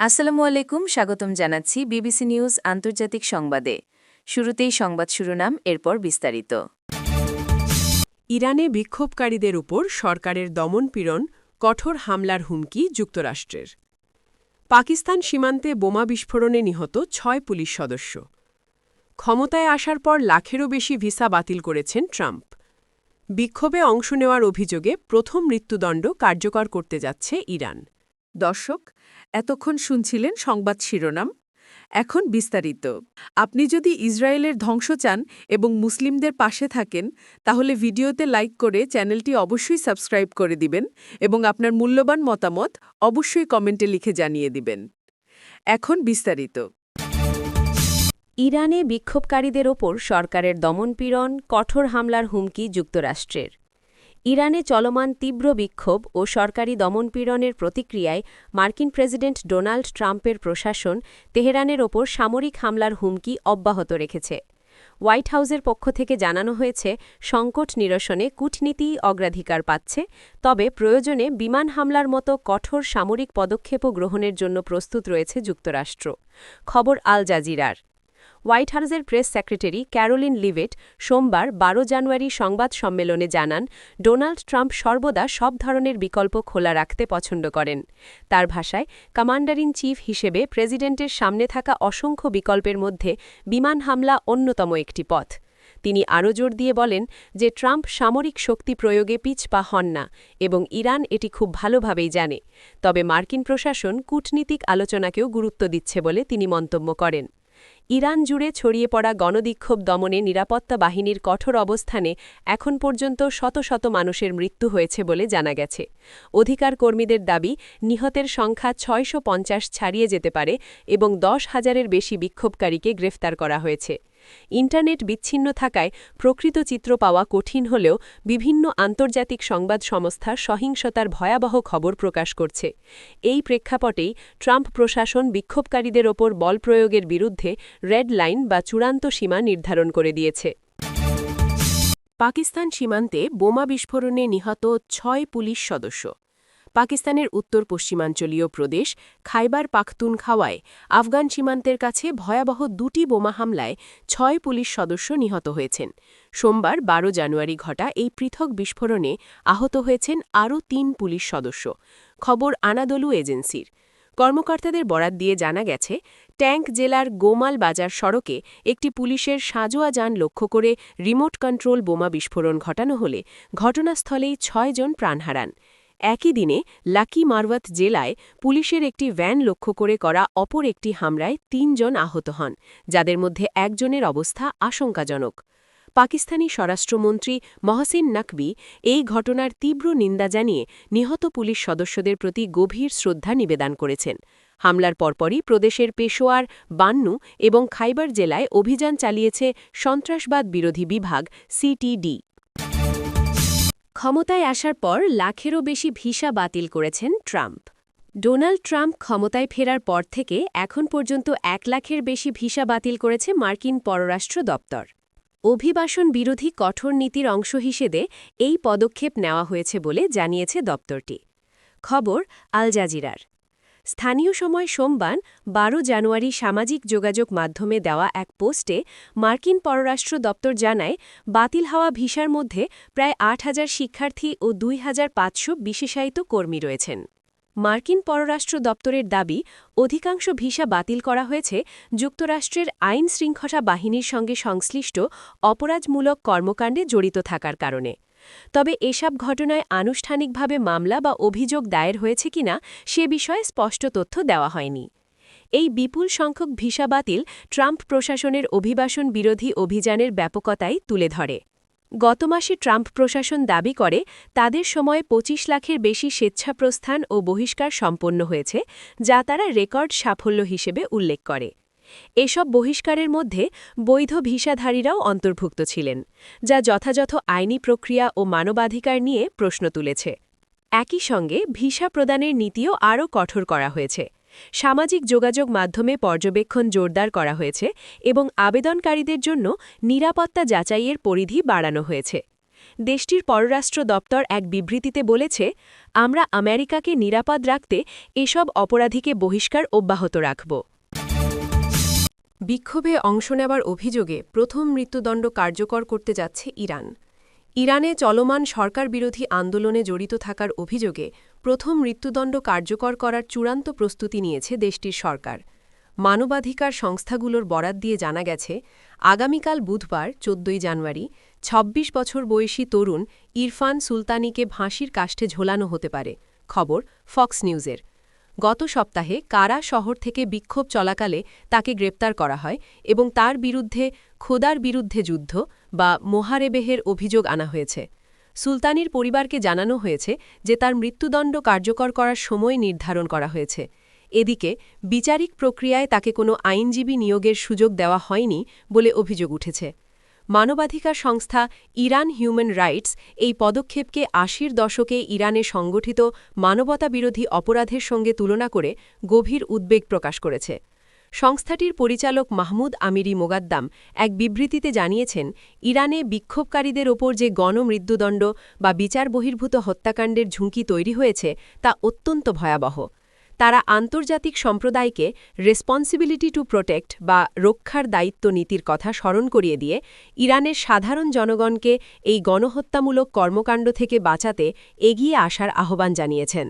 আসসালামু আলাইকুম, স্বাগতম জানাচ্ছি বিবিসি নিউজ আন্তর্জাতিক সংবাদে। শুরুতেই সংবাদ শিরোনাম, এরপর বিস্তারিত। ইরানে বিক্ষোভকারীদের উপর সরকারের দমনপীড়ন, কঠোর হামলার হুমকি যুক্তরাষ্ট্রের। পাকিস্তান সীমান্তে বোমা বিস্ফোরণে নিহত ছয় পুলিশ সদস্য। ক্ষমতায় আসার পর লাখেরও বেশি ভিসা বাতিল করেছেন ট্রাম্প। বিক্ষোভে অংশ নেওয়ার অভিযোগে প্রথম মৃত্যুদণ্ড কার্যকর করতে যাচ্ছে ইরান। দর্শক, এতক্ষণ শুনছিলেন সংবাদ শিরোনাম। এখন বিস্তারিত। আপনি যদি ইসরায়েলের ধ্বংস চান এবং মুসলিমদের পাশে থাকেন, তাহলে ভিডিওতে লাইক করে চ্যানেলটি অবশ্যই সাবস্ক্রাইব করে দিবেন এবং আপনার মূল্যবান মতামত অবশ্যই কমেন্টে লিখে জানিয়ে দিবেন। এখন বিস্তারিত। ইরানে বিক্ষোভকারীদের ওপর সরকারের দমনপীড়ন, কঠোর হামলার হুমকি যুক্তরাষ্ট্রের। ইরানে চলমান তীব্র বিক্ষোভ ও সরকারি দমনপীড়নের প্রতিক্রিয়ায় মার্কিন প্রেসিডেন্ট ডোনাল্ড ট্রাম্পের প্রশাসন তেহরানের ওপর সামরিক হামলার হুমকি অব্যাহত রেখেছে। হোয়াইট হাউসের পক্ষ থেকে জানানো হয়েছে, সংকট নিরসনে কূটনীতিই অগ্রাধিকার পাচ্ছে, তবে প্রয়োজনে বিমান হামলার মতো কঠোর সামরিক পদক্ষেপও গ্রহণের জন্য প্রস্তুত রয়েছে যুক্তরাষ্ট্র। খবর আল জাজিরার। হোয়াইট হাউসের প্রেস সেক্রেটারি ক্যারোলিন লিভেট সোমবার ১২ জানুয়ারি সংবাদ সম্মেলনে জানান, ডোনাল্ড ট্রাম্প সর্বদা সব ধরনের বিকল্প খোলা রাখতে পছন্দ করেন। তার ভাষায়, কমান্ডার ইন চিফ হিসেবে প্রেসিডেন্টের সামনে থাকা অসংখ্য বিকল্পের মধ্যে বিমান হামলা অন্যতম একটি পথ। তিনি আরও জোর দিয়ে বলেন যে ট্রাম্প সামরিক শক্তি প্রয়োগে পিছপা হন না এবং ইরান এটি খুব ভালোভাবেই জানে। তবে মার্কিন প্রশাসন কূটনীতিক আলোচনাকেও গুরুত্ব দিচ্ছে বলে তিনি মন্তব্য করেন। ইরান জুড়ে ছড়িয়ে পড়া গণবিক্ষোভ দমনে নিরাপত্তা বাহিনীর কঠোর অবস্থানে এখন পর্যন্ত শত শত মানুষের মৃত্যু হয়েছে বলে জানা গেছে। অধিকার কর্মীদের দাবি, নিহতের সংখ্যা ছয়শো পঞ্চাশ ছাড়িয়ে যেতে পারে এবং দশ হাজারের বেশি বিক্ষোভকারীকে গ্রেফতার করা হয়েছে। ইন্টারনেট বিচ্ছিন্ন থাকায় প্রকৃত চিত্র পাওয়া কঠিন হলেও বিভিন্ন আন্তর্জাতিক সংবাদ সংস্থা সহিংসতার ভয়াবহ খবর প্রকাশ করছে। এই প্রেক্ষাপটেই ট্রাম্প প্রশাসন বিক্ষোভকারীদের ওপর বল প্রয়োগের বিরুদ্ধে রেড লাইন বা চূড়ান্ত সীমা নির্ধারণ করে দিয়েছে। পাকিস্তান সীমান্তে বোমা বিস্ফোরণে নিহত ছয় পুলিশ সদস্য। পাকিস্তানের উত্তর পশ্চিমাঞ্চলীয় প্রদেশ খাইবার পাখতুনখাওয়ায় আফগান সীমান্তের কাছে ভয়াবহ দুটি বোমা হামলায় ছয় পুলিশ সদস্য নিহত হয়েছেন। সোমবার ১২ জানুয়ারি ঘটা এই পৃথক বিস্ফোরণে আহত হয়েছেন আরও তিন পুলিশ সদস্য। খবর আনাদলু এজেন্সির। কর্মকর্তাদের বরাত দিয়ে জানা গেছে, ট্যাঙ্ক জেলার গোমাল বাজার সড়কে একটি পুলিশের সাজোয়া যান লক্ষ্য করে রিমোট কন্ট্রোল বোমা বিস্ফোরণ ঘটানো হলে ঘটনাস্থলেই ছয়জন প্রাণ হারান। একই দিনে লাকি মারওয়াত জেলায় পুলিশের একটি ভ্যান লক্ষ্য করে করা অপর একটি হামলায় তিনজন আহত হন, যাদের মধ্যে একজনের অবস্থা আশঙ্কাজনক। পাকিস্তানি স্বরাষ্ট্রমন্ত্রী মহসিন নাকবি এই ঘটনার তীব্র নিন্দা জানিয়ে নিহত পুলিশ সদস্যদের প্রতি গভীর শ্রদ্ধা নিবেদন করেছেন। হামলার পরপরই প্রদেশের পেশোয়ার, বান্নু এবং খাইবার জেলায় অভিযান চালিয়েছে সন্ত্রাসবাদ বিরোধী বিভাগ, সিটিডি। ক্ষমতায় আসার পর লাখেরও বেশি ভিসা বাতিল করেছেন ট্রাম্প। ডোনাল্ড ট্রাম্প ক্ষমতায় ফেরার পর থেকে এখন পর্যন্ত এক লাখের বেশি ভিসা বাতিল করেছে মার্কিন পররাষ্ট্র দপ্তর। অভিবাসন বিরোধী কঠোর নীতির অংশ হিসেবে এই পদক্ষেপ নেওয়া হয়েছে বলে জানিয়েছে দপ্তরটি। খবর আল জাজিরার। স্থানীয় সময় সোমবার ১২ জানুয়ারি সামাজিক যোগাযোগ মাধ্যমে দেওয়া এক পোস্টে মার্কিন পররাষ্ট্র দপ্তর জানায়, বাতিল হওয়া ভিসার মধ্যে প্রায় আট হাজার শিক্ষার্থী ও দুই হাজার পাঁচশো বিশেষায়িত কর্মী রয়েছেন। মার্কিন পররাষ্ট্র দপ্তরের দাবি, অধিকাংশ ভিসা বাতিল করা হয়েছে যুক্তরাষ্ট্রের আইন শৃঙ্খলা বাহিনীর সঙ্গে সংশ্লিষ্ট অপরাধমূলক কর্মকাণ্ডে জড়িত থাকার কারণে। তবে এসব ঘটনায় আনুষ্ঠানিকভাবে মামলা বা অভিযোগ দায়ের হয়েছে কিনা সে বিষয়ে স্পষ্ট তথ্য দেওয়া হয়নি। এই বিপুল সংখ্যক ভিসা বাতিল ট্রাম্প প্রশাসনের অভিবাসন বিরোধী অভিযানের ব্যাপকতাই তুলে ধরে। গত মাসে ট্রাম্প প্রশাসন দাবি করে, তাদের সময় ২৫ লাখের বেশি স্বেচ্ছাপ্রস্থান ও বহিষ্কার সম্পন্ন হয়েছে, যা তারা রেকর্ড সাফল্য হিসেবে উল্লেখ করে। এসব বহিষ্কারের মধ্যে বৈধ ভিসাধারীরাও অন্তর্ভুক্ত ছিলেন, যা যথাযথ আইনি প্রক্রিয়া ও মানবাধিকার নিয়ে প্রশ্ন তুলেছে। একই সঙ্গে ভিসা প্রদানের নীতিও আরও কঠোর করা হয়েছে। সামাজিক যোগাযোগ মাধ্যমে পর্যবেক্ষণ জোরদার করা হয়েছে এবং আবেদনকারীদের জন্য নিরাপত্তা যাচাইয়ের পরিধি বাড়ানো হয়েছে। দেশটির পররাষ্ট্র দপ্তর এক বিবৃতিতে বলেছে, আমরা আমেরিকাকে নিরাপদ রাখতে এসব অপরাধীকে বহিষ্কার অব্যাহত রাখব। বিক্ষোভে অংশ নেবার অভিযোগে প্রথম মৃত্যুদণ্ড কার্যকর করতে যাচ্ছে ইরান। ইরানে চলমান সরকারবিরোধী আন্দোলনে জড়িত থাকার অভিযোগে প্রথম মৃত্যুদণ্ড কার্যকর করার চূড়ান্ত প্রস্তুতি নিয়েছে দেশটির সরকার। মানবাধিকার সংস্থাগুলোর বরাত দিয়ে জানা গেছে, আগামীকাল বুধবার, চোদ্দই জানুয়ারি ২৬ বছর বয়সী তরুণ ইরফান সুলতানিকে ফাঁসির কাষ্ঠে ঝোলানো হতে পারে। খবর ফক্স নিউজের। গত সপ্তাহে কারা শহর থেকে বিক্ষোভ চলাকালে তাকে গ্রেপ্তার করা হয় এবং তার বিরুদ্ধে খোদার বিরুদ্ধে যুদ্ধ বা মোহারেবেহের অভিযোগ আনা হয়েছে। সুলতানির পরিবারকে জানানো হয়েছে যে তার মৃত্যুদণ্ড কার্যকর করার সময় নির্ধারণ করা হয়েছে। এদিকে বিচারিক প্রক্রিয়ায় তাকে কোনো আইনজীবী নিয়োগের সুযোগ দেওয়া হয়নি বলে অভিযোগ উঠেছে। মানবাধিকার সংস্থা ইরান হিউম্যান রাইটস এই পদক্ষেপকে আশির দশকে ইরানে সংগঠিত মানবতাবিরোধী অপরাধের সঙ্গে তুলনা করে গভীর উদ্বেগ প্রকাশ করেছে। সংস্থাটির পরিচালক মাহমুদ আমিরি মোগাদ্দাম এক বিবৃতিতে জানিয়েছেন, ইরানে বিক্ষোভকারীদের ওপর যে গণমৃত্যুদণ্ড বা বিচার বহির্ভূত হত্যাকাণ্ডের ঝুঁকি তৈরি হয়েছে তা অত্যন্ত ভয়াবহ। তারা আন্তর্জাতিক সম্প্রদায়কে রেসপন্সিবিলিটি টু প্রোটেক্ট বা রক্ষার দায়িত্ব নীতির কথা স্মরণ করিয়ে দিয়ে ইরানের সাধারণ জনগণকে এই গণহত্যামূলক কর্মকাণ্ড থেকে বাঁচাতে এগিয়ে আসার আহ্বান জানিয়েছেন।